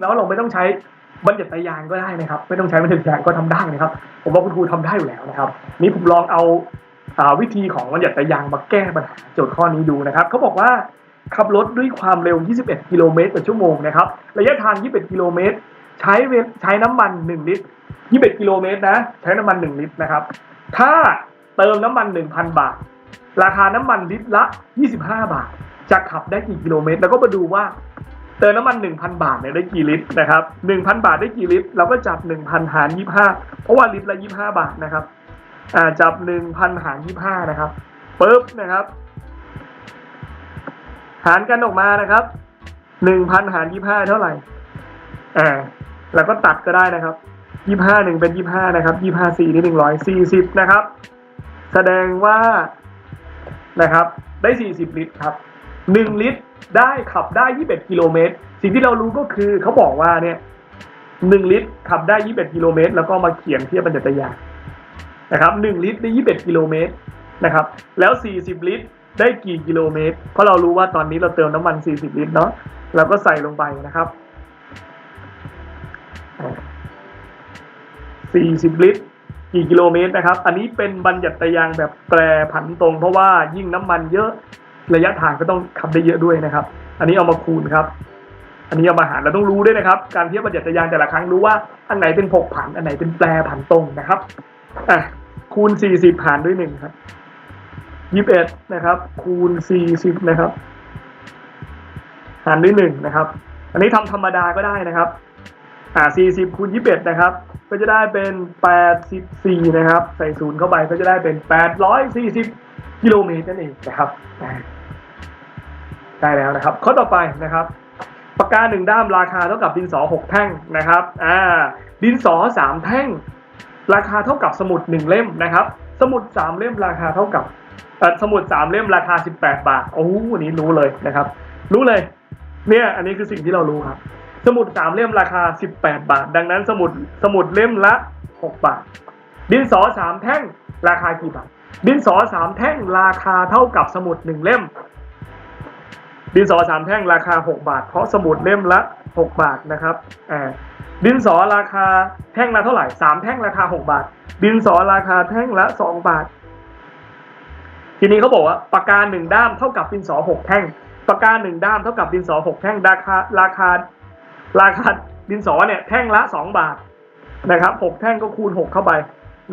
แล้วเราไม่ต้องใช้บัญญัติยางก็ได้นะครับ ไม่ต้องใช้บัญญัติยางก็ทำได้นะครับ ผมว่าคุณครูทำได้อยู่แล้วนะครับ นี่ผมลองเอาวิธีของบัญญัติยางมาแก้ปัญหาโจทย์ข้อนี้ดูนะครับเขาบอกว่าขับรถด้วยความเร็ว 21 กิโลเมตรต่อชั่วโมงนะครับ ระยะทาง 21 กิโลเมตร ใช้เวใช้น้ำมัน 1 ลิตร 21 กิโลเมตรนะ ใช้น้ำมัน 1 ลิตรนะครับ ถ้าเติมน้ำมัน 1,000 บาท ราคาน้ำมันลิตรละ 25 บาท จะขับได้กี่กิโลเมตร แล้วก็มาดูว่า เติมน้ำมัน 1,000 บาทเนี่ยได้กี่ลิตรนะครับ1,000 บาทได้กี่ลิตร เราก็จับ 1,000 หาร 25 เพราะว่าลิตรละ 25 บาทนะครับอ่าจับ 1,000 หาร 25 นะครับปึ๊บนะครับ หารกันออกมานะครับ 1,000 หาร 25 เท่าไหร่อ่าแล้วก็ตัดก็ได้นะครับ 25หนึ่งเป็น 25 นะครับ 25 4นี่140 นะครับ แสดงว่านะครับได้ 40 ลิตรครับ 1 ลิตรได้ขับได้ 21 กิโลเมตร สิ่งที่เรารู้ก็คือเขาบอกว่าเนี่ย 1 ลิตรขับได้ 21 กิโลเมตร แล้วก็มาเขียนเทียบบรรจัตยางนะครับ 1 ลิตรได้ 21 กิโลเมตรนะครับ แล้ว 40 ลิตรได้กี่กิโลเมตร เพราะเรารู้ว่าตอนนี้เราเติมน้ำมัน 40 ลิตรเนาะเราก็ใส่ลงไปนะครับ 40 ลิตรกี่กิโลเมตรนะครับ อันนี้เป็นบัญญัติยางแบบแปรผันตรง เพราะว่ายิ่งน้ำมันเยอะ ระยะทางก็ต้องขับได้เยอะด้วยนะครับ อันนี้เอามาคูณครับ อันนี้เอามาหารเราต้องรู้ด้วยนะครับ การเทียบบัญญัติยางแต่ละครั้งรู้ว่าอันไหนเป็นผกผันอันไหนเป็นแปรผันตรงนะครับอะคูณ 40หารด้วยหนึ่งครับ21นะครับ คูณ 40นะครับ หารด้วยหนึ่งนะครับ อันนี้ทำธรรมดาก็ได้นะครับอ่า40คูณ21นะครับ ก็จะได้เป็น 84 นะครับ ใส่ศูนย์เข้าไปก็จะได้เป็น 840 กิโลเมตรนั่นเองนะครับ ได้แล้วนะครับข้อต่อไปนะครับปากกาหนึ่งด้ามราคาเท่ากับดินสอ6แท่งนะครับอ่าดินสอ3แท่ง ราคาเท่ากับสมุด1เล่มนะครับ สมุด3เล่มราคาเท่ากับสมุด3เล่มราคา18บแปดบาทโอ้โหอันนี้รู้เลยนะครับ รู้เลย เนี่ยอันนี้คือสิ่งที่เรารู้ครับ สมุดสามเล่มราคา18บแปดบาท ดังนั้นสมุดสมุดเล่มละ6บาท ดินสอสามแท่งราคากี่บาทดินสอสามแท่งราคาเท่ากับสมุดหนึ่งเล่ม ดินสอสามแท่งราคา 6 บาท เพราะสมุดเล่มละ 6 บาทนะครับอ่าดินสอราคาแท่งละเท่าไหร่สามแท่งราคา 6 บาท ดินสอราคาแท่งละ 2 บาท ทีนี้เขาบอกว่าปากกาหนึ่งด้ามเท่ากับดินสอหกแท่ง ปากกาหนึ่งด้ามเท่ากับดินสอหกแท่ง ราคาราคาราคาดินสอเนี่ยแท่งละ 2 บาทนะครับ 6 แท่งก็คูณ 6 เข้าไป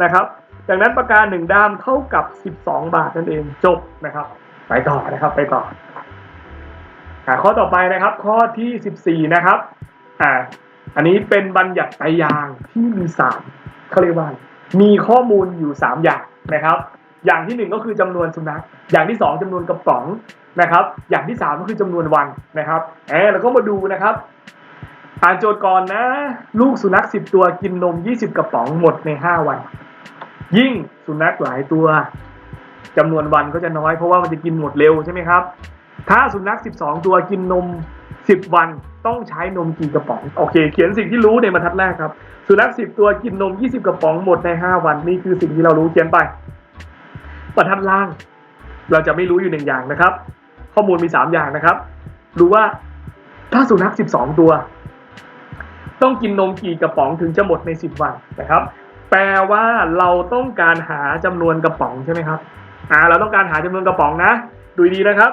นะครับดังนั้นประกาหนึ่งด้ามเท่ากับ 12 บาทนั่นเองจบนะครับ ไปต่อนะครับไปต่อ ข้อต่อไปนะครับข้อที่ 14 นะครับอ่าอันนี้เป็นบัญญัติไตรยางที่มีสามเขาเรียกว่า มีข้อมูลอยู่ 3 อย่างนะครับ อย่างที่หนึ่งก็คือจำนวนสุนัขอย่างที่สองจำนวนกระป๋องนะครับ อย่างที่สามก็คือจำนวนวันนะครับเออแล้วก็มาดูนะครับอ่านโจทย์ก่อนนะ ลูกสุนัขสิบตัวกินนมยี่สิบกระป๋องหมดในห้าวัน ยิ่งสุนัขหลายตัวจำนวนวันก็จะน้อยเพราะว่ามันจะกินหมดเร็วใช่ไหมครับ ถ้าสุนัขสิบสองตัวกินนมสิบวันต้องใช้นมกี่กระป๋อง โอเค เขียนสิ่งที่รู้ในบรรทัดแรกครับ สุนัขสิบตัวกินนมยี่สิบกระป๋องหมดในห้าวันนี่คือสิ่งที่เรารู้เขียนไปบรรทัดล่าง เราจะไม่รู้อยู่หนึ่งอย่างนะครับ ข้อมูลมีสามอย่างนะครับ รู้ว่าถ้าสุนัขสิบสองตัว ต้องกินนมกี่กระป๋องถึงจะหมดใน 10 วันนะครับ แปลว่าเราต้องการหาจำนวนกระป๋องใช่ไหมครับอ่าเราต้องการหาจำนวนกระป๋องนะ ดูดีนะครับ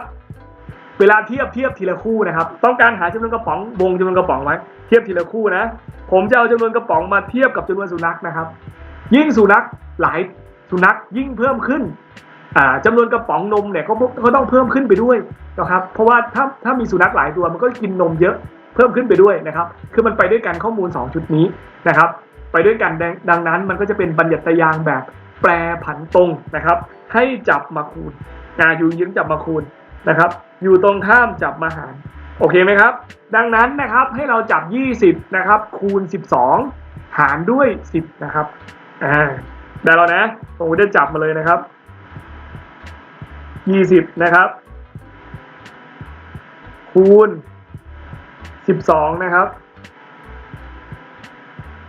เวลาเทียบเทียบทีละคู่นะครับ ต้องการหาจำนวนกระป๋องวงจำนวนกระป๋องไว้เทียบทีละคู่นะ ผมจะเอาจำนวนกระป๋องมาเทียบกับจำนวนสุนัขนะครับ ยิ่งสุนัขหลายสุนัขยิ่งเพิ่มขึ้นอ่าจำนวนกระป๋องนมเนี่ยก็ก็ต้องเพิ่มขึ้นไปด้วยนะครับ เพราะว่าถ้าถ้ามีสุนัขหลายตัวมันก็กินนมเยอะเพิ่มขึ้นไปด้วยนะครับ คือมันไปด้วยกันข้อมูล 2 ชุดนี้นะครับ ไปด้วยกันดังนั้นมันก็จะเป็นบัญญัติยางแบบแปรผันตรงนะครับ ให้จับมาคูณอ่าอยู่ยิงจับมาคูณนะครับ อยู่ตรงข้ามจับมาหาร โอเคไหมครับ ดังนั้นนะครับให้เราจับ 20 นะครับ คูณ 12 หารด้วย 10 นะครับอ่าได้แล้วนะผมจะจับมาเลยนะครับ 20 นะครับ คูณ 12 นะครับ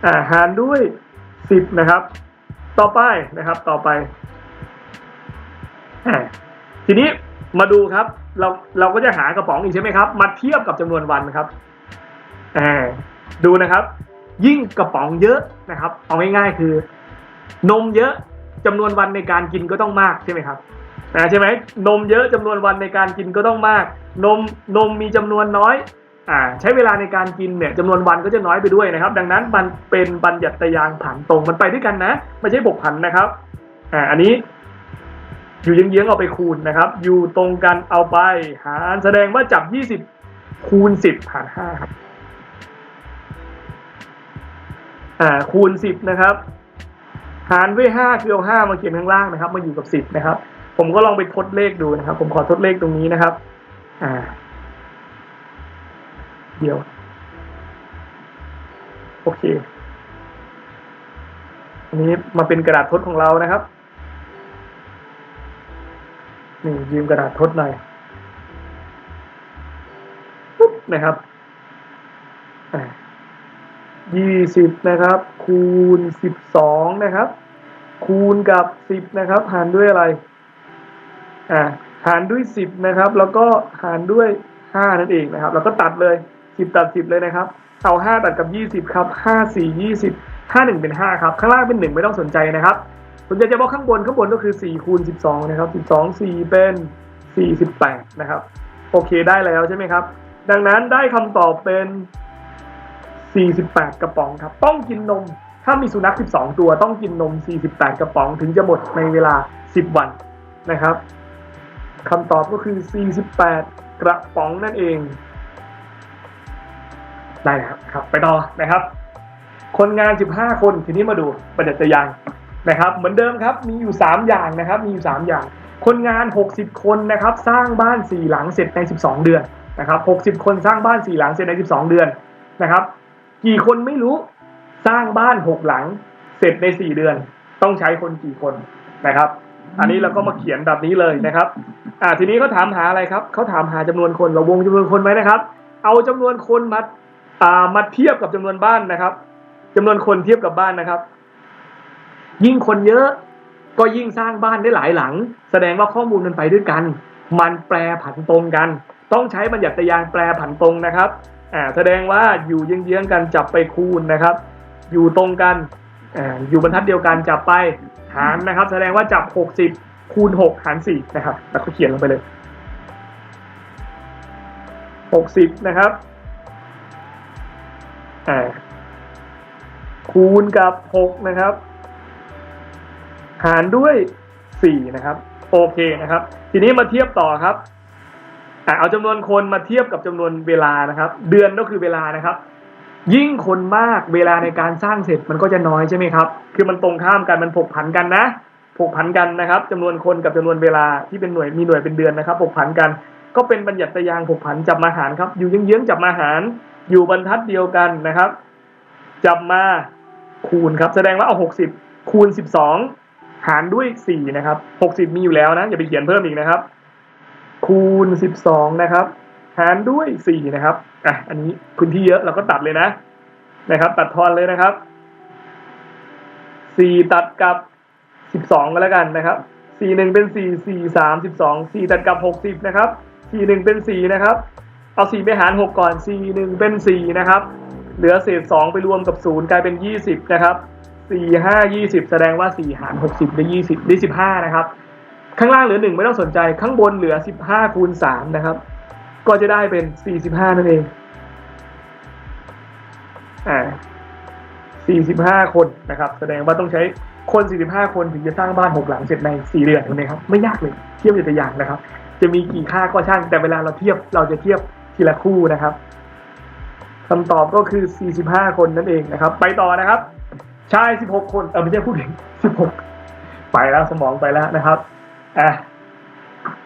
อ่าหารด้วย 10 นะครับ ต่อไปนะครับต่อไปอ่าทีนี้มาดูครับ เราเราก็จะหากระป๋องอีกใช่ไหมครับ มาเทียบกับจำนวนวันครับอ่าดูนะครับ ยิ่งกระป๋องเยอะนะครับ เอาง่ายๆคือ นมเยอะจำนวนวันในการกินก็ต้องมากใช่ไหมครับนะใช่ไหมนมเยอะจำนวนวันในการกินก็ต้องมาก นมนมมีจำนวนน้อยอ่าใช้เวลาในการกินเนี่ยจำนวนวันก็จะน้อยไปด้วยนะครับ ดังนั้นมันเป็นบัญญัติยางผันตรงมันไปด้วยกันนะ ไม่ใช่บกผันนะครับอ่าอันนี้ อยู่เยื้องๆเอาไปคูณนะครับ อยู่ตรงกันเอาไปหารแสดงว่าจับ 20 คูณ 10 หาร5ครับอ่าคูณ 10 นะครับ หารด้วย 5 คือเอา 5 มาเขียนข้างล่างนะครับ มาอยู่กับ 10 นะครับ ผมก็ลองไปทดเลขดูนะครับ ผมขอทดเลขตรงนี้นะครับ อ่า เดี๋ยว โอเคอันนี้มาเป็นกระดาษทดของเรานะครับ นี่ยืมกระดาษทดหน่อยปุ๊บนะครับยี่สิบนะครับ คูณสิบสองนะครับ คูณกับสิบนะครับ หารด้วยอะไรอ่าหารด้วยสิบนะครับ แล้วก็หารด้วยห้านั่นเองนะครับ แล้วก็ตัดเลยสิบตัดสิบเลยนะครับเอาห้าตัดกับยี่สิบครับห้าสี่ยี่สิบห้าหนึ่งเป็นห้าครับ ข้างล่างเป็นหนึ่งไม่ต้องสนใจนะครับ สนใจเฉพาะข้างบนข้างบนก็คือ4คูณ12 นะครับ 12 4 เป็น 48 นะครับ โอเคได้แล้วใช่ไหมครับ ดังนั้นได้คำตอบเป็น 48 กระป๋องครับ ต้องกินนม ถ้ามีสุนัข 12 ตัวต้องกินนม 48 กระป๋องถึงจะหมดในเวลา 10 วันนะครับคำตอบก็คือ 48 กระป๋องนั่นเอง ได้แล้วครับ ไปต่อนะครับ คนงาน 15 คนทีนี้มาดูประจักษ์ยาง นะครับ เหมือนเดิมครับมีอยู่ 3 อย่างนะครับ มีอยู่ 3 อย่าง คนงาน 60 คนนะครับ สร้างบ้าน 4 หลังเสร็จใน 12 เดือนนะครับ 60 คนสร้างบ้าน 4 หลังเสร็จใน 12 เดือนนะครับ กี่คนไม่รู้สร้างบ้าน 6 หลังเสร็จใน 4 เดือน ต้องใช้คนกี่คนนะครับ อันนี้เราก็มาเขียนแบบนี้เลยนะครับ อ่าทีนี้เขาถามหาอะไรครับเขาถามหาจำนวนคนเราวงจำนวนคนไว้นะครับ เอาจำนวนคนมาอ่ามาเทียบกับจำนวนบ้านนะครับจำนวนคนเทียบกับบ้านนะครับ ยิ่งคนเยอะก็ยิ่งสร้างบ้านได้หลายหลัง แสดงว่าข้อมูลมันไปด้วยกัน มันแปรผันตรงกัน ต้องใช้บัญญัติยางแปรผันตรงนะครับอ่าแสดงว่าอยู่เยื้องๆกันจับไปคูณนะครับ อยู่ตรงกันอ่าอยู่บรรทัดเดียวกันจับไปหารนะครับ แสดงว่าจับ 60 คูณ 6 หาร 4 นะครับ แล้วก็เขียนลงไปเลย 60 นะครับอ่าคูณกับ 6 นะครับ หารด้วย4นะครับโอเคนะครับ ทีนี้มาเทียบต่อครับเอาจำนวนคนมาเทียบกับจำนวนเวลานะครับ เดือนก็คือเวลานะครับ ยิ่งคนมากเวลาในการสร้างเสร็จมันก็จะน้อยใช่ไหมครับ คือมันตรงข้ามกันมันผกผันกันนะผกผันกันนะครับจำนวนคนกับจำนวนเวลาที่เป็นหน่วยมีหน่วยเป็นเดือนนะครับผกผันกัน ก็เป็นบัญญัติยางผกผันจับมาหารครับ อยู่เยื้องๆจับมาหาร อยู่บรรทัดเดียวกันนะครับ จับมาคูณครับ แสดงว่าเอา60คูณ12 หารด้วย4นะครับ60มีอยู่แล้วนะอย่าไปเขียนเพิ่มอีกนะครับ คูณ12นะครับ หารด้วย4นะครับอะอันนี้พื้นที่เยอะเราก็ตัดเลยนะ นะครับ ตัดทอนเลยนะครับ4ตัดกับ12ก็แล้วกันนะครับ4 1เป็น4 4 3 12 4ตัดกับ60นะครับ4 1เป็น4นะครับเอา4ไปหาร6ก่อน4 1เป็น4นะครับ เหลือเศษ2ไปรวมกับ0กลายเป็น20นะครับ 4 5 20แสดงว่า4หาร60ได้20ได้15นะครับ ข้างล่างเหลือ1ไม่ต้องสนใจข้างบนเหลือ15คูณ3นะครับ ก็จะได้เป็น45นั่นเองอ่า45คนนะครับ แสดงว่าต้องใช้คน45คนถึงจะสร้างบ้าน6หลังเสร็จใน4เดือนถูกไหมครับไม่ยากเลยเทียบอยู่ตัวอย่างนะครับ จะมีกี่ค่าก็ช่างแต่เวลาเราเทียบเราจะเทียบทีละคู่นะครับคำตอบก็คือ 45 คนนั่นเองนะครับ ไปต่อนะครับ ชาย 16 คน เออไม่ใช่ผู้หญิง16 ไปแล้วสมองไปแล้วนะครับอะ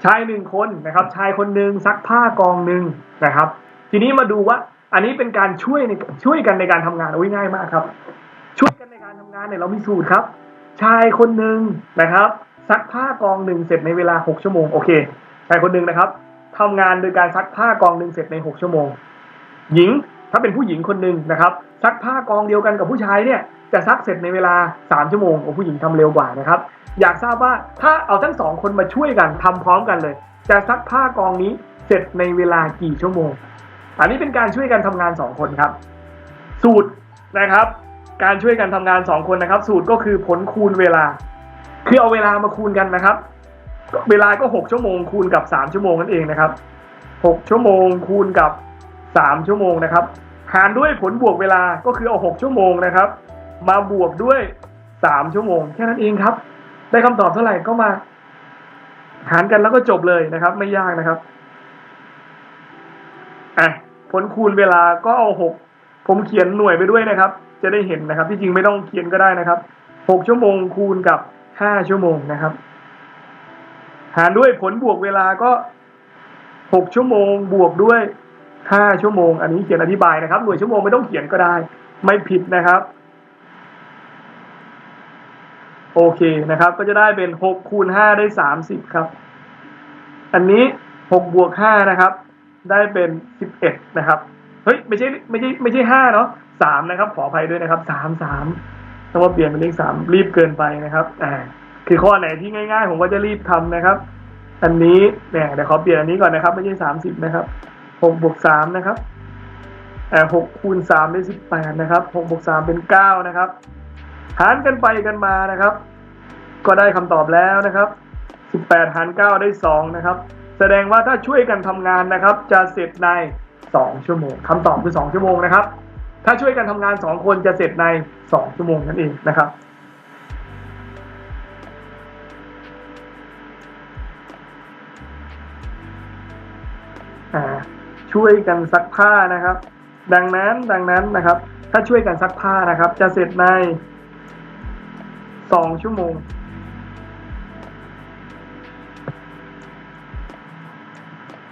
ชายหนึ่งคนนะครับ ชายคนหนึ่งซักผ้ากองหนึ่งนะครับ ทีนี้มาดูว่า อันนี้เป็นการช่วยในช่วยกันในการทำงานโอ้ยง่ายมากครับ ช่วยกันในการทำงานเนี่ยเรามีสูตรครับ ชายคนหนึ่งนะครับซักผ้ากองหนึ่งเสร็จในเวลา 6 ชั่วโมงโอเค ชายคนหนึ่งนะครับทำงานโดยการซักผ้ากองหนึ่งเสร็จใน 6 ชั่วโมง หญิง ถ้าเป็นผู้หญิงคนหนึ่งนะครับซักผ้ากองเดียวกันกับผู้ชายเนี่ยจะซักเสร็จในเวลา 3 ชั่วโมงโอ้ผู้หญิงทำเร็วกว่านะครับอยากทราบว่าถ้าเอาทั้งสองคนมาช่วยกันทำพร้อมกันเลย จะซักผ้ากองนี้เสร็จในเวลากี่ชั่วโมง อันนี้เป็นการช่วยกันทำงานสองคนครับ สูตรนะครับ การช่วยกันทำงานสองคนนะครับ สูตรก็คือผลคูณเวลา คือเอาเวลามาคูณกันนะครับ เวลาก็หกชั่วโมงคูณกับสามชั่วโมงนั่นเองนะครับหกชั่วโมงคูณกับ สามชั่วโมงนะครับ หารด้วยผลบวกเวลาก็คือเอาหกชั่วโมงนะครับ มาบวกด้วยสามชั่วโมง แค่นั้นเองครับ ได้คำตอบเท่าไหร่ก็มา หารกันแล้วก็จบเลยนะครับ ไม่ยากนะครับอะผลคูณเวลาก็เอาหกผมเขียนหน่วยไปด้วยนะครับ จะได้เห็นนะครับ ที่จริงไม่ต้องเขียนก็ได้นะครับหกชั่วโมงคูณกับห้าชั่วโมงนะครับ หารด้วยผลบวกเวลาก็หกชั่วโมงบวกด้วย ห้าชั่วโมง อันนี้เขียนอธิบายนะครับ หน่วยชั่วโมงไม่ต้องเขียนก็ได้ ไม่ผิดนะครับ โอเคนะครับ ก็จะได้เป็นหกคูณห้าได้สามสิบครับ อันนี้หกบวกห้านะครับ ได้เป็นสิบเอ็ดนะครับ เฮ้ย ไม่ใช่ไม่ใช่ไม่ใช่ห้าเนาะสามนะครับ ขออภัยด้วยนะครับสามสามต้องมาเปลี่ยนเป็นเลขสามรีบเกินไปนะครับ อ่า คือข้อไหนที่ง่ายๆ ผมก็จะรีบทำนะครับ อันนี้เนี่ยเดี๋ยวขอเปลี่ยนอันนี้ก่อนนะครับ ไม่ใช่สามสิบนะครับ หกบวกสามนะครับอ่าหกคูณสามได้สิบแปดนะครับหกบวกสามเป็นเก้านะครับ หารกันไปกันมานะครับ ก็ได้คำตอบแล้วนะครับสิบแปดหารเก้าได้สองนะครับ แสดงว่าถ้าช่วยกันทำงานนะครับ จะเสร็จในสองชั่วโมงคำตอบคือสองชั่วโมงนะครับ ถ้าช่วยกันทำงานสองคนจะเสร็จในสองชั่วโมงนั่นเองนะครับอ่า ช่วยกันซักผ้านะครับ ดังนั้นดังนั้นนะครับ ถ้าช่วยกันซักผ้านะครับ จะเสร็จในสองชั่วโมง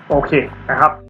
โอเคนะครับ